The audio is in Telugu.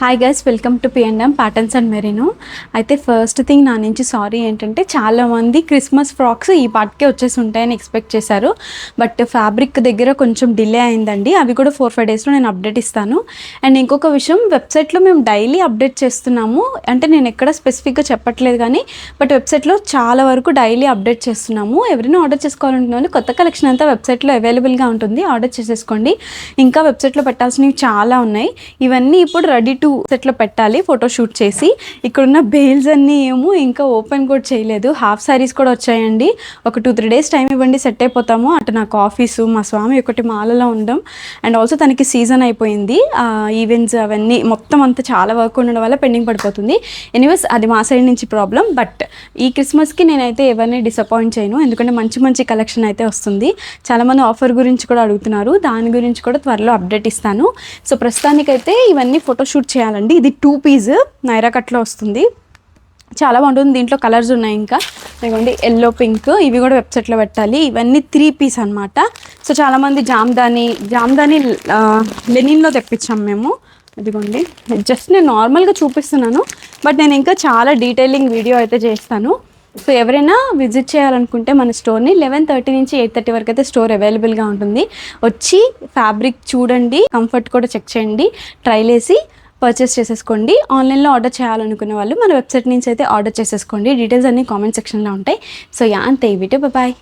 Hi guys welcome to PNM patterns and మెరీను అయితే ఫస్ట్ థింగ్ నా నుంచి సారీ ఏంటంటే చాలామంది క్రిస్మస్ ఫ్రాక్స్ ఈ పాటికే వచ్చేసి ఉంటాయని ఎక్స్పెక్ట్ చేశారు. బట్ ఫ్యాబ్రిక్ దగ్గర కొంచెం డిలే అయిందండి. అవి కూడా ఫోర్ ఫైవ్ డేస్లో నేను అప్డేట్ ఇస్తాను. అండ్ ఇంకొక విషయం వెబ్సైట్లో మేము డైలీ అప్డేట్ చేస్తున్నాము. అంటే నేను ఎక్కడ స్పెసిఫిక్గా చెప్పట్లేదు కానీ బట్ వెబ్సైట్లో చాలా వరకు డైలీ అప్డేట్ చేస్తున్నాము. ఎవరైనా ఆర్డర్ చేసుకోవాలనుకున్న కొత్త కలెక్షన్ అంతా వెబ్సైట్లో అవైలబుల్గా ఉంటుంది. ఆర్డర్ చేసేసుకోండి. ఇంకా వెబ్సైట్లో పెట్టాల్సినవి చాలా ఉన్నాయి. ఇవన్నీ ఇప్పుడు రెడీ టు సెట్లో పెట్టాలి ఫోటో షూట్ చేసి. ఇక్కడున్న బెయిల్స్ అన్నీ ఏమో ఇంకా ఓపెన్ కూడా చేయలేదు. హాఫ్ సారీస్ కూడా వచ్చాయండి. ఒక టూ త్రీ డేస్ టైం ఇవ్వండి సెట్ అయిపోతాము. అటు నాకు ఆఫీసు మా స్వామి ఒకటి మాలలో ఉండడం అండ్ ఆల్సో తనకి సీజన్ అయిపోయింది. ఈవెంట్స్ అవన్నీ మొత్తం అంతా చాలా వర్క్ ఉండడం వల్ల పెండింగ్ పడిపోతుంది. ఎనీవేస్ అది మా సైడ్ నుంచి ప్రాబ్లం బట్ ఈ క్రిస్మస్కి నేనైతే ఎవరిని డిసప్పాయింట్ చేయను. ఎందుకంటే మంచి మంచి కలెక్షన్ అయితే వస్తుంది. చాలామంది ఆఫర్ గురించి కూడా అడుగుతున్నారు. దాని గురించి కూడా త్వరలో అప్డేట్ ఇస్తాను. సో ప్రస్తుతానికైతే ఇవన్నీ ఫోటోషూట్ చేయాలండి. ఇది టూ పీస్ నైరా కట్లో వస్తుంది. చాలా బాగుంటుంది. దీంట్లో కలర్స్ ఉన్నాయి ఇంకా. ఇదిగోండి ఎల్లో పింక్ ఇవి కూడా వెబ్సైట్లో పెట్టాలి. ఇవన్నీ త్రీ పీస్ అనమాట సో చాలామంది జామ్దాని జామ్దాని లెనిన్లో తెప్పించాం మేము. ఇదిగోండి జస్ట్ నేను నార్మల్గా చూపిస్తున్నాను. బట్ నేను ఇంకా చాలా డీటెయిలింగ్ వీడియో అయితే చేస్తాను. సో ఎవరైనా విజిట్ చేయాలనుకుంటే మన స్టోర్ని లెవెన్ థర్టీ నుంచి ఎయిట్ థర్టీ వరకు అయితే స్టోర్ అవైలబుల్గా ఉంటుంది. వచ్చి ఫ్యాబ్రిక్ చూడండి కంఫర్ట్ కూడా చెక్ చేయండి. ట్రైల్ వేసి పర్చేస్ చేసేసుకోండి. ఆన్లైన్లో ఆర్డర్ చేయాలనుకునే వాళ్ళు మన వెబ్సైట్ నుంచి అయితే ఆర్డర్ చేసేసుకోండి. డీటెయిల్స్ అన్ని కామెంట్ సెక్షన్లో ఉంటాయి. సో యా అంతే. ఈ వీడియో బాయ్